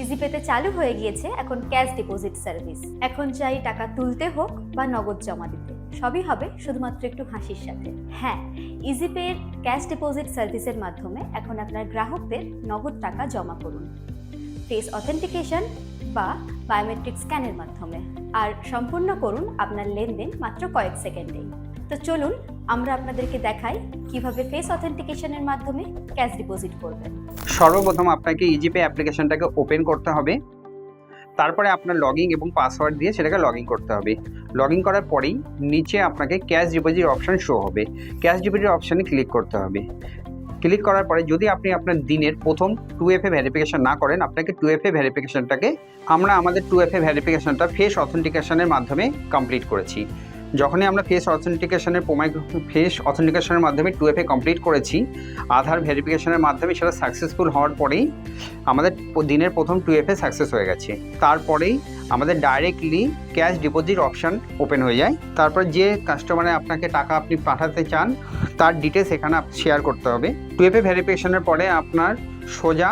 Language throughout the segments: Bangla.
ইজিপেতে চালু হয়ে গিয়েছে এখন ক্যাশ ডিপোজিট সার্ভিস এখন চাই টাকা তুলতে হোক বা নগদ জমা দিতে। সবই হবে শুধুমাত্র একটু হাসির সাথে। হ্যাঁ ইজিপের ক্যাশ ডিপোজিট সার্ভিসের মাধ্যমে এখন আপনার গ্রাহকদের নগদ টাকা জমা করুন। ফেস অথেন্টিকেশন বা বায়োমেট্রিক স্ক্যানের মাধ্যমে। আর সম্পূর্ণ করুন আপনার লেনদেন মাত্র কয়েক সেকেন্ডেই। তো চলুন আমরা আপনাদেরকে দেখাই কীভাবে ফেস অথেন্টিকেশনের মাধ্যমে ক্যাশ ডিপোজিট করবেন। সর্বপ্রথম আপনাকে ইজিপে অ্যাপ্লিকেশনটাকে ওপেন করতে হবে। তারপরে আপনার লগইন এবং পাসওয়ার্ড দিয়ে সেটাকে লগ করতে হবে। লগ করার পরেই নিচে আপনাকে ক্যাশ ডিপোজিট অপশন শো হবে। ক্যাশ ডিপোজিট অপশানে ক্লিক করতে হবে। ক্লিক করার পরে যদি আপনি আপনার দিনের প্রথম টু এফ এ ভেরিফিকেশন না করেন, আপনাকে টু এফ এ ভেরিফিকেশনটাকে আমরা আমাদের টু এফ এ ভেরিফিকেশনটা ফেস অথেন্টিকেশনের মাধ্যমে কমপ্লিট করেছি। যখনই আমরা ফেস অথেন্টিকেশনের প্রমাই ফেস অথেন্টিকেশনের মাধ্যমে টু এফ এ কমপ্লিট করেছি, আধার ভেরিফিকেশনের মাধ্যমে সেটা সাকসেসফুল হওয়ার পরেই আমাদের দিনের প্রথম টু এফ এ সাকসেস হয়ে গেছে। তারপরেই আমাদের directly cash deposit option open হয়ে যায়। তারপর যে কাস্টমারে আপনাকে টাকা আপনি পাঠাতে চান, তার ডিটেলস এখানে শেয়ার করতে হবে। টু এফ এ ভেরিফিকেশনের পরে আপনার সোজা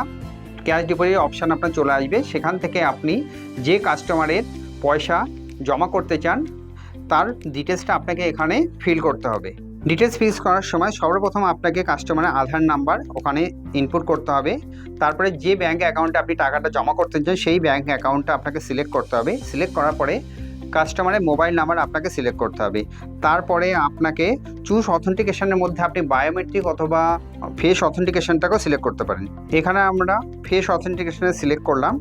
ক্যাশ ডিপোজিট অপশান আপনার চলে আসবে। সেখান থেকে আপনি যে কাস্টমারের পয়সা জমা করতে চান তার ডিটেলসটা আপনাকে এখানে ফিল করতে হবে। ডিটেলস ফিল করার সময় সর্বপ্রথম আপনাকে কাস্টমারের আধার নাম্বার ওখানে ইনপুট করতে হবে। তারপরে যে ব্যাঙ্ক অ্যাকাউন্টে আপনি টাকাটা জমা করতে চান, সেই ব্যাঙ্ক অ্যাকাউন্টটা আপনাকে সিলেক্ট করতে হবে। সিলেক্ট করার পরে কাস্টমারের মোবাইল নাম্বার আপনাকে সিলেক্ট করতে হবে। তারপরে আপনাকে চুজ অথেন্টিকেশনের মধ্যে আপনি বায়োমেট্রিক অথবা ফেস অথেন্টিকেশনটাকেও সিলেক্ট করতে পারেন। এখানে আমরা ফেস অথেন্টিকেশনে সিলেক্ট করলাম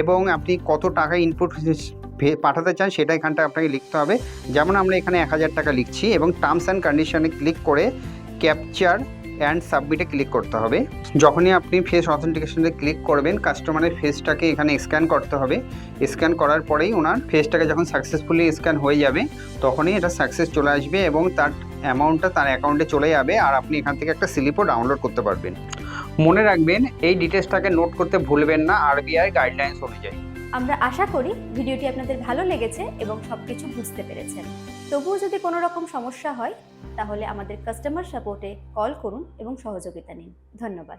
এবং আপনি কত টাকা ইনপুট পাঠাতে চান সেটা এখানটা আপনাকে লিখতে হবে। যেমন আমরা এখানে এক হাজার টাকা লিখছি এবং টার্মস অ্যান্ড কন্ডিশনে ক্লিক করে ক্যাপচার অ্যান্ড সাবমিটে ক্লিক করতে হবে। যখনই আপনি ফেস অথেন্টিকেশনে ক্লিক করবেন কাস্টমারের ফেসটাকে এখানে স্ক্যান করতে হবে। স্ক্যান করার পরেই ওনার ফেসটাকে যখন সাকসেসফুলি স্ক্যান হয়ে যাবে, তখনই এটা সাকসেস চলে আসবে এবং তার অ্যামাউন্টটা তার অ্যাকাউন্টে চলে যাবে আর আপনি এখান থেকে একটা স্লিপও ডাউনলোড করতে পারবেন। মনে রাখবেন, এই ডিটেলসটাকে নোট করতে ভুলবেন না আরবিআই গাইডলাইন্স অনুযায়ী। আমরা আশা করি ভিডিওটি আপনাদের ভালো লেগেছে এবং সব কিছু বুঝতে পেরেছেন। তবুও যদি কোনো রকম সমস্যা হয়, তাহলে আমাদের কাস্টমার সাপোর্টে কল করুন এবং সহযোগিতা নিন। ধন্যবাদ।